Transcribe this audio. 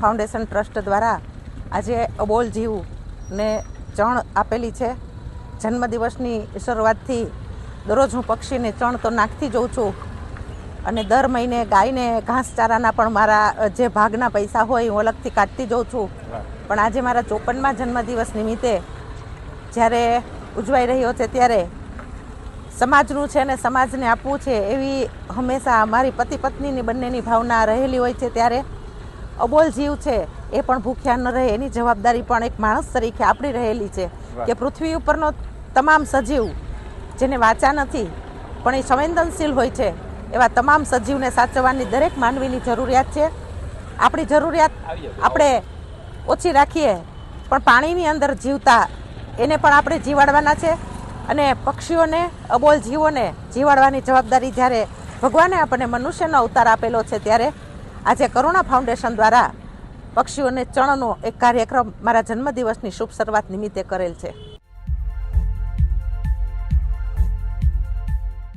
Foundation trust દ્વારા આજે અબોલ જીવને ચણ આપેલી છે. જન્મદિવસની શરૂઆતથી દરરોજ હું પક્ષીને ચણ તો નાખતી જઉં છું. અને દર મહિને ગાયને ઘાસચારાના પણ મારા જે ભાગના પૈસા હોય હું અલગથી કાઢતી જઉં છું. પણ આજે મારા ચોપનમાં જન્મદિવસ નિમિત્તે જ્યારે ઉજવાઈ રહ્યો છે ત્યારે સમાજનું છે ને સમાજને આપવું છે એવી હંમેશા મારી પતિ પત્નીની બંનેની ભાવના રહેલી હોય છે ત્યારે અબોલ જીવ છે એ પણ ભૂખ્યા ન રહે એની જવાબદારી પણ એક માણસ તરીકે આપણી રહેલી છે કે પૃથ્વી ઉપરનો તમામ સજીવ જેને વાચા નથી પણ એ સંવેદનશીલ હોય છે એવા તમામ સજીવને સાચવવાની દરેક માનવીની જરૂરિયાત છે. આપણી જરૂરિયાત આપણે ઓછી રાખીએ પણ પાણીની અંદર જીવતા એને પણ આપણે જીવાડવાના છે. અને પક્ષીઓને અબોલ જીવોને જીવાડવાની જવાબદારી જ્યારે ભગવાને આપણને મનુષ્યનો અવતાર આપેલો છે ત્યારે આજે કરુણા ફાઉન્ડેશન દ્વારા પક્ષીઓને ચણનો એક કાર્યક્રમ મારા જન્મદિવસની શુભ શરૂઆત નિમિત્તે કરેલ છે.